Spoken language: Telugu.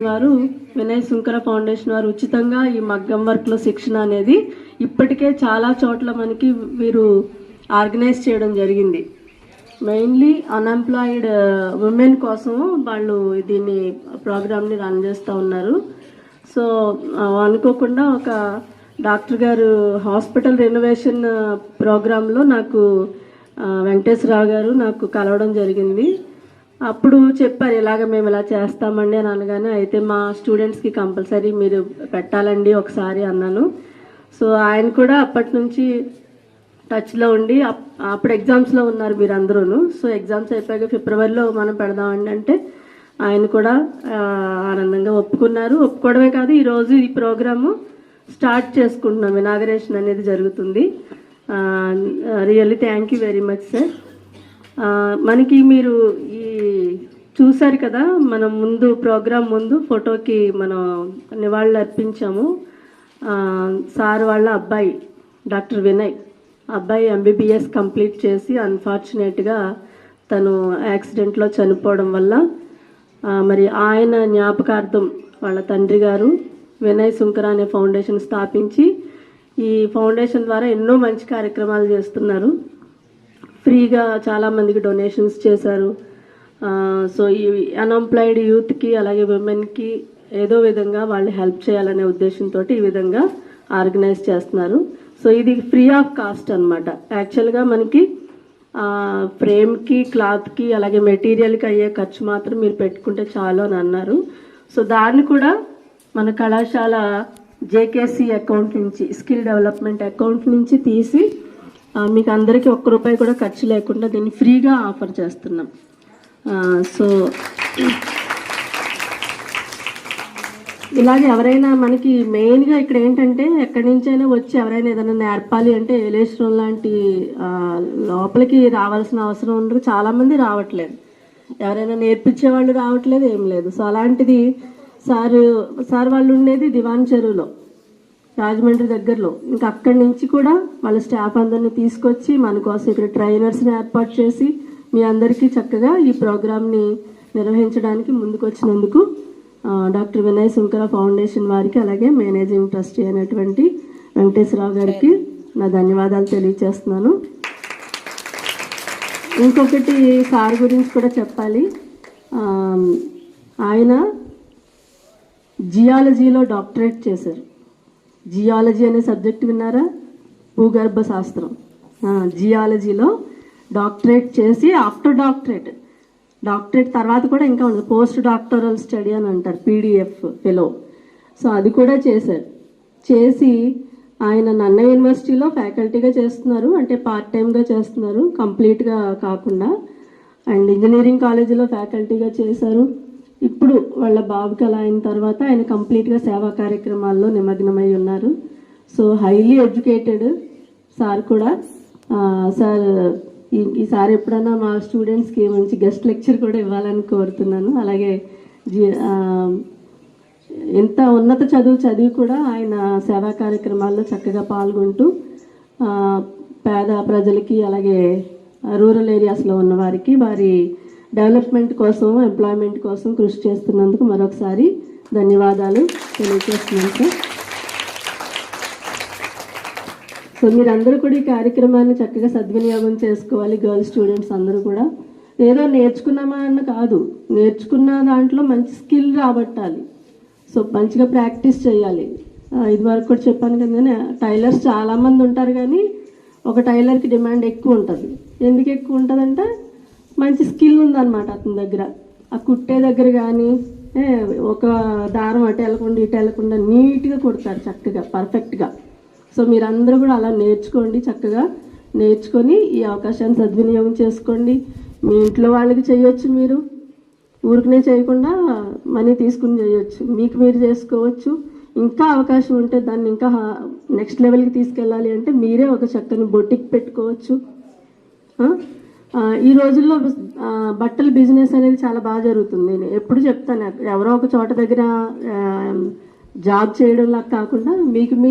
వారు వినయ్ శంకర ఫౌండేషన్ వారు ఉచితంగా ఈ మగ్గం వర్క్లో శిక్షణ అనేది ఇప్పటికే చాలా చోట్ల మనకి వీరు ఆర్గనైజ్ చేయడం జరిగింది. మెయిన్లీ అన్ఎంప్లాయిడ్ ఉమెన్ కోసం వాళ్ళు దీన్ని ప్రోగ్రామ్ని రన్ చేస్తూ ఉన్నారు. సో అనుకోకుండా ఒక డాక్టర్ గారు హాస్పిటల్ రెనోవేషన్ ప్రోగ్రాంలో నాకు వెంకటేశ్వరరావు గారు నాకు కలవడం జరిగింది. అప్పుడు చెప్పారు ఇలాగ మేము ఇలా చేస్తామండి అని అనగానే అయితే మా స్టూడెంట్స్కి కంపల్సరీ మీరు పెట్టాలండి ఒకసారి అన్నాను. సో ఆయన కూడా అప్పటి నుంచి టచ్లో ఉండి అప్- అప్పుడు ఎగ్జామ్స్లో ఉన్నారు మీరు సో ఎగ్జామ్స్ అయిపోయాక ఫిబ్రవరిలో మనం పెడదామండి అంటే ఆయన కూడా ఆనందంగా ఒప్పుకున్నారు. ఒప్పుకోవడమే కాదు ఈరోజు ఈ ప్రోగ్రాము స్టార్ట్ చేసుకుంటున్నాం. ఇనాగరేషన్ అనేది జరుగుతుంది. Really thank you very much sir. మనకి మీరు ఈ చూశారు కదా మనం ముందు ప్రోగ్రాం ముందు ఫోటోకి మనం నివాళులు అర్పించాము. సార్ వాళ్ళ అబ్బాయి డాక్టర్ వినయ్. అబ్బాయి ఎంబీబీఎస్ కంప్లీట్ చేసి అన్ఫార్చునేట్గా తను యాక్సిడెంట్లో చనిపోవడం వల్ల మరి ఆయన జ్ఞాపకార్థం వాళ్ళ తండ్రి గారు వినయ్ శుంకర అనే ఫౌండేషన్ స్థాపించి ఈ ఫౌండేషన్ ద్వారా ఎన్నో మంచి కార్యక్రమాలు చేస్తున్నారు. ఫ్రీగా చాలామందికి డొనేషన్స్ చేశారు. సో ఈ అన్ఎంప్లాయిడ్ యూత్కి అలాగే ఉమెన్కి ఏదో విధంగా వాళ్ళు హెల్ప్ చేయాలనే ఉద్దేశంతో ఈ విధంగా ఆర్గనైజ్ చేస్తున్నారు. సో ఇది ఫ్రీ ఆఫ్ కాస్ట్ అనమాట యాక్చువల్గా మనకి ఫ్రేమ్కి క్లాత్కి అలాగే మెటీరియల్కి అయ్యే ఖర్చు మాత్రం మీరు పెట్టుకుంటే చాలు అని అన్నారు. సో దాన్ని కూడా మన కళాశాల జేకేసీ అకౌంట్ నుంచి స్కిల్ డెవలప్మెంట్ అకౌంట్ నుంచి తీసి మీకు అందరికీ ఒక్క రూపాయి కూడా ఖర్చు లేకుండా దీన్ని ఫ్రీగా ఆఫర్ చేస్తున్నాం. సో ఇలాగే ఎవరైనా మనకి మెయిన్గా ఇక్కడ ఏంటంటే ఎక్కడి నుంచైనా వచ్చి ఎవరైనా ఏదైనా నేర్పాలి అంటే ఏలేశ్వరం లాంటి లోపలికి రావాల్సిన అవసరం ఉండదు. చాలామంది రావట్లేదు. ఎవరైనా నేర్పించే వాళ్ళు రావట్లేదు ఏం లేదు. సో అలాంటిది సారు సార్ వాళ్ళు ఉండేది దివాన్ చెరువులో రాజమండ్రి దగ్గరలో. ఇంకా అక్కడి నుంచి కూడా వాళ్ళ స్టాఫ్ అందరిని తీసుకొచ్చి మన కోసం ఇక్కడ ట్రైనర్స్ని ఏర్పాటు చేసి మీ అందరికీ చక్కగా ఈ ప్రోగ్రామ్ని నిర్వహించడానికి ముందుకు వచ్చినందుకు డాక్టర్ వినయ్ శంకర ఫౌండేషన్ వారికి అలాగే మేనేజింగ్ ట్రస్టీ అయినటువంటి వెంకటేశ్వరరావు గారికి నా ధన్యవాదాలు తెలియజేస్తున్నాను ఇంకొకటి సార్ గురించి కూడా చెప్పాలి. ఆయన జియాలజీలో డాక్టరేట్ చేశారు. జియాలజీ అనే సబ్జెక్ట్ విన్నారా? భూగర్భ శాస్త్రం. జియాలజీలో డాక్టరేట్ చేసి ఆఫ్టర్ డాక్టరేట్. డాక్టరేట్ తర్వాత కూడా ఇంకా ఉంది. పోస్ట్ డాక్టరల్ స్టడీ అని అంటారు పీడిఎఫ్ ఫెలో. సో అది కూడా చేశారు. చేసి ఆయన నన్న యూనివర్సిటీలో ఫ్యాకల్టీగా చేస్తున్నారు అంటే పార్ట్ టైంగా చేస్తున్నారు కంప్లీట్గా కాకుండా. అండ్ ఇంజనీరింగ్ కాలేజీలో ఫ్యాకల్టీగా చేశారు. ఇప్పుడు వాళ్ళ బాబుకి అలా అయిన తర్వాత ఆయన కంప్లీట్గా సేవా కార్యక్రమాల్లో నిమగ్నమై ఉన్నారు. సో హైలీ ఎడ్యుకేటెడ్ సార్ కూడా. సార్ ఈసారి ఎప్పుడైనా మా స్టూడెంట్స్కి మంచి గెస్ట్ లెక్చర్ కూడా ఇవ్వాలని కోరుతున్నాను. అలాగే జీ- ఎంత ఉన్నత చదువు చదివి కూడా ఆయన సేవా కార్యక్రమాల్లో చక్కగా పాల్గొంటూ పేద ప్రజలకి అలాగే రూరల్ ఏరియాస్లో ఉన్న వారికి వారి డెవలప్మెంట్ కోసం ఎంప్లాయ్మెంట్ కోసం కృషి చేస్తున్నందుకు మరొకసారి ధన్యవాదాలు తెలియజేస్తున్నాను సార్. సో మీరందరూ కూడా ఈ కార్యక్రమాన్ని చక్కగా సద్వినియోగం చేసుకోవాలి గర్ల్స్ స్టూడెంట్స్ అందరూ కూడా. ఏదో నేర్చుకున్నామా అన్న కాదు. నేర్చుకున్న దాంట్లో మంచి స్కిల్ రాబట్టాలి. సో మంచిగా ప్రాక్టీస్ చేయాలి. ఇది ఇదివరకు కూడా చెప్పాను కదా టైలర్స్ చాలామంది ఉంటారు కానీ ఒక టైలర్కి డిమాండ్ ఎక్కువ ఉంటుంది. ఎందుకు ఎక్కువ ఉంటుందంటే? మంచి స్కిల్ ఉందన్నమాట అతని దగ్గర. ఆ కుట్టే దగ్గర కానీ ఒక దారం అటు వెళ్ళకుండా ఇటు వెళ్ళకుండా నీట్గా కుడతారు చక్కగా పర్ఫెక్ట్గా సో మీరందరూ కూడా అలా నేర్చుకోండి చక్కగా. నేర్చుకొని ఈ అవకాశాన్ని సద్వినియోగం చేసుకోండి. మీ ఇంట్లో వాళ్ళకి చేయొచ్చు మీరు. ఊరికనే చేయకుండా మనీ తీసుకుని చేయొచ్చు. మీకు మీరు చేసుకోవచ్చు. ఇంకా అవకాశం ఉంటే దాన్ని ఇంకా నెక్స్ట్ లెవెల్కి తీసుకెళ్ళాలి అంటే మీరే ఒక చక్కని బొటిక్ పెట్టుకోవచ్చు. ఈ రోజుల్లో బట్టల బిజినెస్ అనేది చాలా బాగా జరుగుతుంది. నేను ఎప్పుడు చెప్తాను ఎవరో ఒక చోట దగ్గర జాబ్ జాబ్ చేయడంలా కాకుండా మీకు మీ